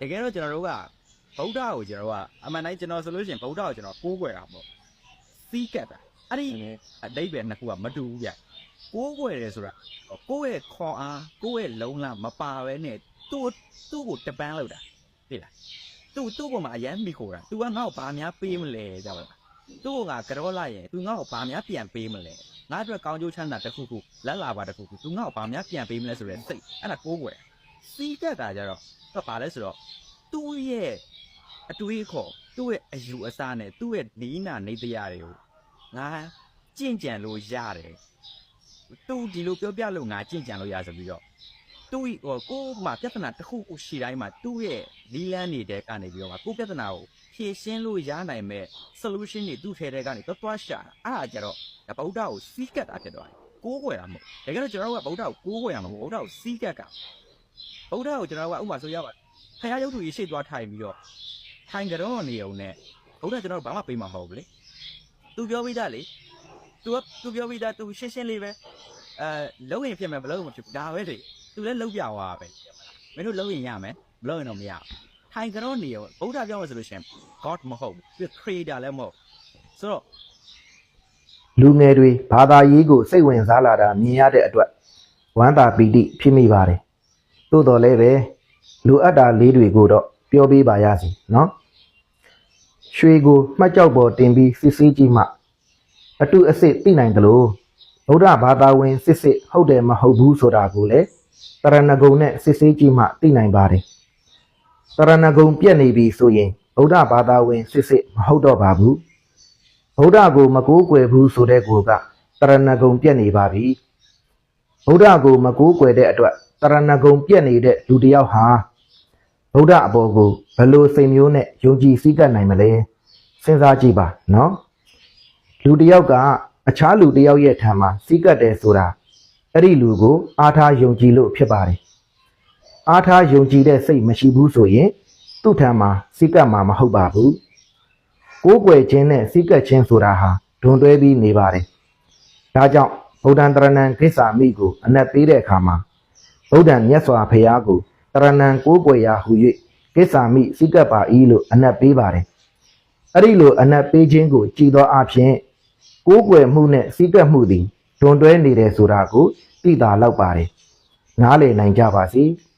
တကယ်တော့ကျွန်တော်တို့ကဗုဒ္ဓကိုကျွန်တော်တို့ကအမှန်တိုင်းကျွန်တော်ဆိုလို့ရှိရင်ဗုဒ္ဓကိုကျွန်တော်ကိုးကွယ်တာပေါ့စီးကတ်တာအဲ့ဒီအတိတ်ပဲနှစ်ခုကမတူဘူးဗျကိုးကွယ်တယ်ဆိုတာကိုယ့်ရဲ့ခွန်အားကိုယ့်ရဲ့လုံလမပါပဲနဲ့သူ့သူ့ကိုတပန်းလောက်တာသိလားသူ့သူ့ပေါ်မှာအရန်မိခိုတာ तू ကငါ့ကိုဘာများပေးမလဲကြောက်လားသူ့ကကြောလိုက်ရင် तू ငါ့ကိုဘာများပြန်ပေးမလဲငါအတွက်ကောင်းကျိုးချမ်းသာတစ်ခုခုလက်လာပါတစ်ခုခု तू ငါ့ကိုဘာများပြန်ပေးမလဲဆိုတဲ့စိတ်အဲ့ဒါကိုးကွယ် စီးကတ်တာကြတော့တော့ပါလဲဆိုတော့သူ့ရဲ့အတွေးခေါ်သူ့ရဲ့အယူအဆနဲ့သူ့ရဲ့နီးနာနေတရားတွေကိုငါကြင့်ကြံလို့ရတယ်သူဒီလိုပြောပြလို့ငါကြင့်ကြံလို့ရဆိုပြီးတော့သူ့ဟိုကိုယ်မှာပြဿနာတစ်ခုခုရှိတိုင်းမှာသူ့ရဲ့နီးလန်းနေတဲ့ကနေပြီးတော့ကိုယ်ပြဿနာကိုဖြေရှင်းလို့ရနိုင်မဲ့ solution တွေသူ့ထဲထဲကနေတော့တွားရှာတာအဲ့ဒါကြတော့ဗုဒ္ဓကိုစီးကတ်တာဖြစ်သွားတယ်ကိုးကွယ်တာမဟုတ်တကယ်တော့ကျွန်တော်တို့ကဗုဒ္ဓကိုကိုးကွယ်ရမှာမဟုတ်ဗုဒ္ဓကိုစီးကတ်က ဗုဒ္ဓကိုကျွန်တော်တို့ကဥပမာဆိုရပါဖခင်ရုပ်ထုကြီးရှေ့သွားထိုင်ပြီးတော့ထိုင်ကြတော့နေုံနဲ့ဘုရားကျွန်တော်တို့ဘာမှပေးမှာမဟုတ်ဘူးလေသူပြောပြီးသားလေသူကသူပြောပြီးသားသူရှင်းရှင်းလေးပဲအဲလုံးရင်ဖြစ်မယ်မလုံးရင်မဖြစ်ဘူးဒါပဲလေသူလည်းလုံးပြသွားပဲမင်းတို့လုံးရင်ရမယ်မလုံးရင်တော့မရဘူးထိုင်ကြတော့နေုံဘုရားပြောမှဆိုလို့ရှိရင် God မဟုတ်ဘူးသူ creator လည်းမဟုတ်ဆိုတော့လူငယ်တွေဘာသာရေးကိုစိတ်ဝင်စားလာတာမြင်ရတဲ့အတွက်ဝမ်းသာပီတိဖြစ်မိပါတယ်။ သို့တော်လည်းပဲလူအပ်တာလေးတွေကိုတော့ပြောပေးပါရစေနော်။ရွှေကိုမှတ်ကြောက်ပေါ်တင်ပြီးစစ်ဆေးကြည့်မှအတုအစစ်သိနိုင်တယ်လို့ဗုဒ္ဓဘာသာဝင်စစ်စစ်ဟုတ်တယ်မဟုတ်ဘူးဆိုတာကိုလည်းတရဏဂုံနဲ့စစ်ဆေးကြည့်မှသိနိုင်ပါတယ်။တရဏဂုံပြက်နေပြီဆိုရင်ဗုဒ္ဓဘာသာဝင်စစ်စစ်မဟုတ်တော့ပါဘူး။ဗုဒ္ဓကိုမကိုးကွယ်ဘူးဆိုတဲ့ကိုကတရဏဂုံပြက်နေပါပြီဗုဒ္ဓကိုမကိုးကွယ်တဲ့အတွက် တရဏဂုံပြက်နေတဲ့လူတစ်ယောက်ဟာဗုဒ္ဓအပေါ်ကိုဘယ်လိုစိတ်မျိုးနဲ့ယုံကြည်စည်းကပ်နိုင်မလဲစဉ်းစားကြည့်ပါနော်လူတစ်ယောက်ကအခြားလူတစ်ယောက်ရဲ့ထံမှာစည်းကပ်တယ်ဆိုတာအဲ့ဒီလူကို အားထားယုံကြည်လို့ဖြစ်ပါတယ်အားထားယုံကြည်တဲ့စိတ်မရှိဘူးဆိုရင်သူ့ထံမှာစည်းကပ်မှာမဟုတ်ပါဘူးကိုးကွယ်ခြင်းနဲ့စိတ်ကပ်ခြင်းဆိုတာဟာဒွန်တွဲပြီးနေပါတယ်။ဒါကြောင့်ဗုဒ္ဓံတရဏံကိစ္ဆာမိကိုအနက်ပေးတဲ့အခါမှာ ဗုဒ္ဓံမြတ်စွာဘုရားကိုတရဏံကိုးကွယ်ရာဟု၍ကိစ္ဆာမိစိတ်ကပ်ပါ၏လို့အနက်ပေးပါတယ်။အဲ့ဒီလိုအနက်ပေးခြင်းကိုကြည်သောအဖြစ်ကိုးကွယ်မှုနဲ့စိတ်ကပ်မှုသည်ဒွန်တွဲနေတယ်ဆိုတာကိုသိတာလောက်ပါတယ်။နားလည်နိုင်ကြပါစေ။